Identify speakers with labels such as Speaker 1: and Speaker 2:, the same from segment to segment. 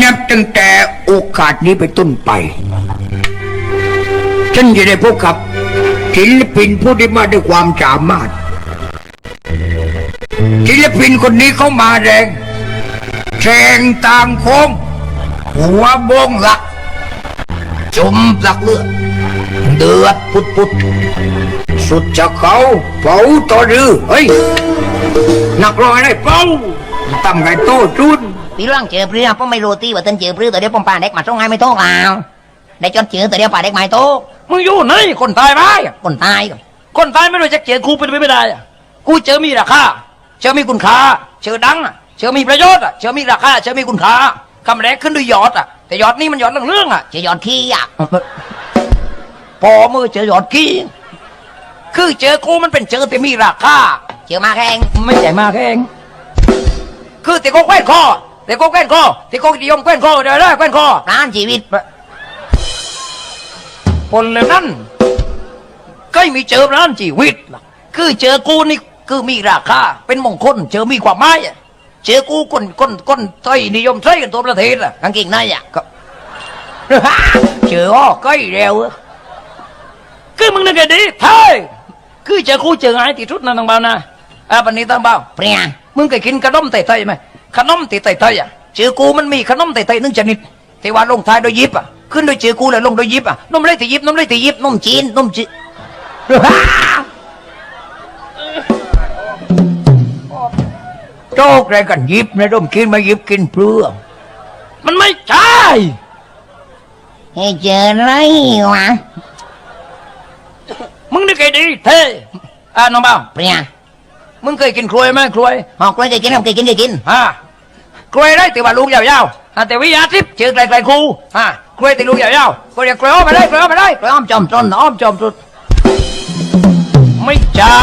Speaker 1: นับตั้งแต่โอกาสนี้ไปต้นไป ฉันจะได้พบกับศิลปินผู้ที่มาด้วยความสามารถศิลปินคนนี้เขามาแรงแสงต่างโค้งหัวบงหลักจมหลักเลือดเดือดปุดปุดสุดจะเขาเป่าต่อรือเฮ้ยนักร้องอะไรเป่า ตั้มไก่โตจุน
Speaker 2: พี่ร่างเจอเพื่อผมไม่รู้ตีว่าต้นเจอเพื่อตัวเดียวผมป่าเด็กมาส่งให้ไม่โตกแล้วได้จนเจอตัวเดียวป่าเด็กไม่โต
Speaker 3: มึงอยู่ไหนคนตายไหม
Speaker 2: คนตาย
Speaker 3: คนตายไม่รู้จะเจอกูเป็นไปไม่ได้อะกูเจอมีราคาเจอมีคุณค่าเจอดังเจอมีประโยชน์เจอมีราคาเจอมีคุณค่าคำแรกขึ้นด้วยยอดอะแต่ยอดนี่มันยอดเรื่องๆอะ
Speaker 2: เจอยอดขี้อะ
Speaker 3: พอมือเจอยอดกี้คือเจอกูมันเป็นเจอแต่มีราคา
Speaker 2: เจอมาแข่ง
Speaker 3: ไม่ใช่มากเอง คือแต่กูแคว้นคอแต่กูแคว้นคอแต่กูนิยมแคว้นคอเดี๋ยวได้แคว้นคอ
Speaker 2: ร้านชีวิต
Speaker 3: คนเหล่านั้นก็มีเจอร้านชีวิตล่ะคือเจอกูนี่คือมีราคาเป็นมงคลเจอมีความหมายอะเจอกูคนคนคนไทยนิยมใช้กันตัวประเทศอะ
Speaker 2: กางเกงในอะ
Speaker 3: ก็เจออ้อใกล้แล้วอะคือมึงนึกไงดีเท่คือเจอกูเจอไงที่ทุดนั่นตังเบานะอะปันนี้ตังเบา
Speaker 2: เปรีย
Speaker 3: มึงเคยกินขนมไต่ๆไหมขนมไต่ๆอะเจอกูมันมีขนมไต่ๆหนึ่งชนิดที่ว่าลงท้ายด้วยยิบอะขึ้นด้วยเจอกูแล้วลงด้วยยิบอะนมเลยตียิบนมเลยตียิบนมจีนนมจีน
Speaker 1: โจกอะไรกันยิบนะร่มกินมายิบกินเปลือก
Speaker 3: มันไม่ใช่
Speaker 2: ให้เจออะไรวะ
Speaker 3: มึงนึกไงดีเท่อะน้องเบา
Speaker 2: เปรีย
Speaker 3: มึงเคยกินกล้วยไหมกล้วย
Speaker 2: หอกกล้วยเคยกินครับเคยกินเคยกิน
Speaker 3: ฮะกล้วยได้แต่ว่าลูกยาวๆอะแต่วิยาทิพย์เจอไกลๆครูฮะกล้วยแต่ลูกยาวๆก็เรียกกล้วยอ้อมมาได้กล้วยอ้อมมาได้
Speaker 2: กล้วยอ้อมจอมจน
Speaker 3: อ้อมจอมสุดไม่ใช่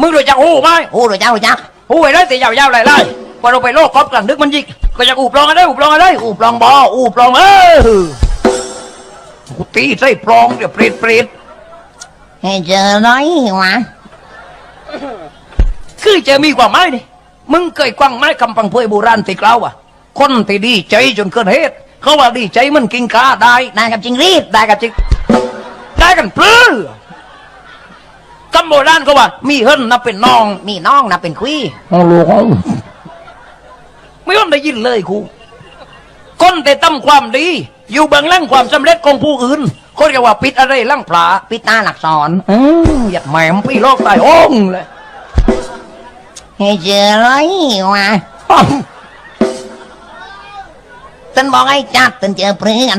Speaker 3: มึงรู้จักหูไหม
Speaker 2: โอ้รู้จักรู้จัก
Speaker 3: หูไอ้ได้แต่ยาวๆไล่ๆพอเราไปโลกครอบกลางดึกมันยิกก็จะอูปลองอะไรอูปลองอะไรอูปลองบออูปลองเออกูตีใส่ปลองเดี๋ยวเปรตเปรต
Speaker 2: ให้เจออะไรวะ
Speaker 3: คือจะมีความหมายนี่มึงเคยกว้างไม้คำพังเพยโบราณติกล่าวอะ คนที่ดีใจจนเกินเหตุเขาว่าดีใจมันกินกาได้
Speaker 2: นายกับจริงรีบ
Speaker 3: ได้กันจริงได้กันปลื้อคำโบราณเขาว่า มีเฮิรนนับเป็นน้อง
Speaker 2: มีน้องนะเป็นคุย
Speaker 3: ฮัลโหลไม่ยอมได้ยินเลยครูคนแต่ตั้มความดี อยู่เบื้องหล่างความสำเร็จของผู้อื่น คนเรียกว่าปิดอะไรล่างปลา
Speaker 2: ปิดตาหลักสอน
Speaker 3: อืมอยากแหม่มพี่โลกตายโอ้งเลย
Speaker 2: ให้เจออะไรวะตันบอกให้จัดตันเจอเพื่อน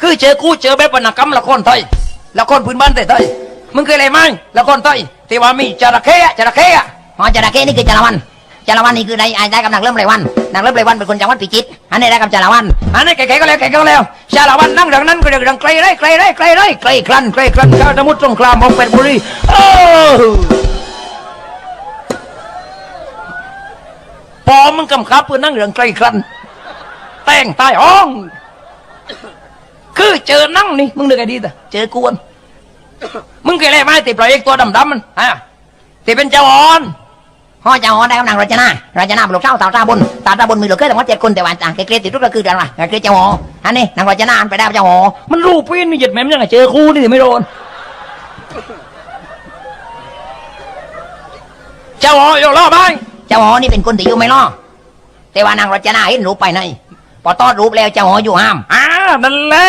Speaker 3: คือเจอกูเจอแบบวรรณกรรมละครไทยละครพื้นบ้านไทยๆมึงเคยอะไรไหมละครไทยที่ว่ามีจระเข้อะจระเข้อะ
Speaker 2: อ๋อจระเข้นี่คือจาระวัน จาระวันนี่คือได้ได้กำลังเริ่มไรวันนางเริ่มไรวันเป็นคนจังหวัดพิจิตรอันนี้ได้กับจาระวัน
Speaker 3: อันนี้แก่ๆก็แล้วแก่ๆก็แล้วชาละวันนั่งเรื่องนั้นก็เรื่องไกลไรไกลไรไกลไรไกลคลันไกลคลันข้าวสมุทรสงครามของเป็ดบุรีโอ้พอมึงกำคับเพื่อนั่งเรื่องไกลคลันแต่งตายห้องคือเจอนั่งนี่มึงนึกไงดีแต่เจอกวน มึงเคยเล่นไหมติดปล่อยตัวดำๆมันฮะติเป็นเจ้าอ่อน
Speaker 2: พ่อเจ้าอ๋อได้กำลังรจนาราจนาบุกเช่าตาตาบนตาตาบนมีเหลือแค่ทั้งหมดเจ็ดคนแต่ว่าต่างเกรดติดทุกก็คือกันว่าเกรดเจ้าอ๋ออันนี้นางรจนาอันไปได้เจ้าอ๋อ
Speaker 3: มันรูปปีนมีหยุดแม่มยังไงเจอคู่นี่ไม่โดนเจ้าอ๋ออยู่รอบไหม
Speaker 2: เจ้าอ๋อนี่เป็นคนที่อยู่ไม่รอแต่ว่านางรจนาเห็นรูปไปในพอตอดรูปแล้วเจ้าอ๋ออยู่ห้าม
Speaker 3: อ่านั่นแหละ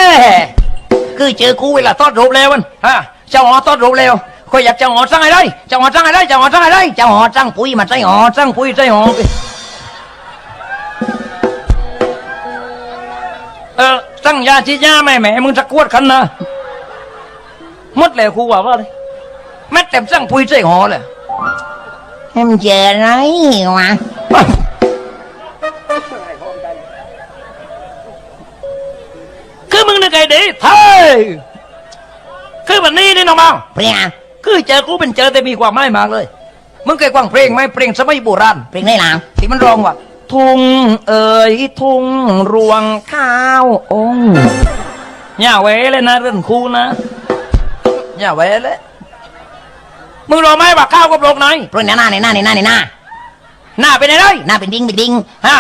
Speaker 3: คือเจอคู่เวลาทอดรูปแล้วมันฮะเจ้าอ๋อทอดรูปแล้ว คอยอยากเจ้าอ๋อสั่งอะไรเจ้าอ๋อสั่งอะไรเจ้าอ๋อสั่งอะไร
Speaker 2: เจ้าอ๋อจ้างปุ๋ยมาใส่อ๋
Speaker 3: อ๋
Speaker 2: อ
Speaker 3: อสั่งปุ้ยใส่หอไปเออสั่งยาชีดยาแม่แม่มึงจะกวดขันนะหมดแล้วครูว่าว่าเลยแม่แต่สั่งปุ้ยใส่หอเลย
Speaker 2: ให้มันเจออะไรวะ
Speaker 3: คือมึงนึกไงดีเท่คือแบบนี้นี่น้องเมา
Speaker 2: เปรีย
Speaker 3: คือเจอกูเป็นเจอแต่มีความหมายมากเลย มึงเคยฟังเพลงไหมเพลงสมัยโบราณ
Speaker 2: เพลงได้หลัง
Speaker 3: ที่มันร้องว่า ทุ่งเอ๋ยทุ่งรวงข้าวองค์อย่าเวเลยนะเรื่องครูนะอย่าเวเลยมึงรู้ไหมว่าข้าวกับโลกไหน
Speaker 2: เพลงหน้าในหน้าในหน้าในหน้า
Speaker 3: หน้าเป็นไงเลย
Speaker 2: หน้าเป็นดิ้งเป็นดิ้ง
Speaker 3: ฮะ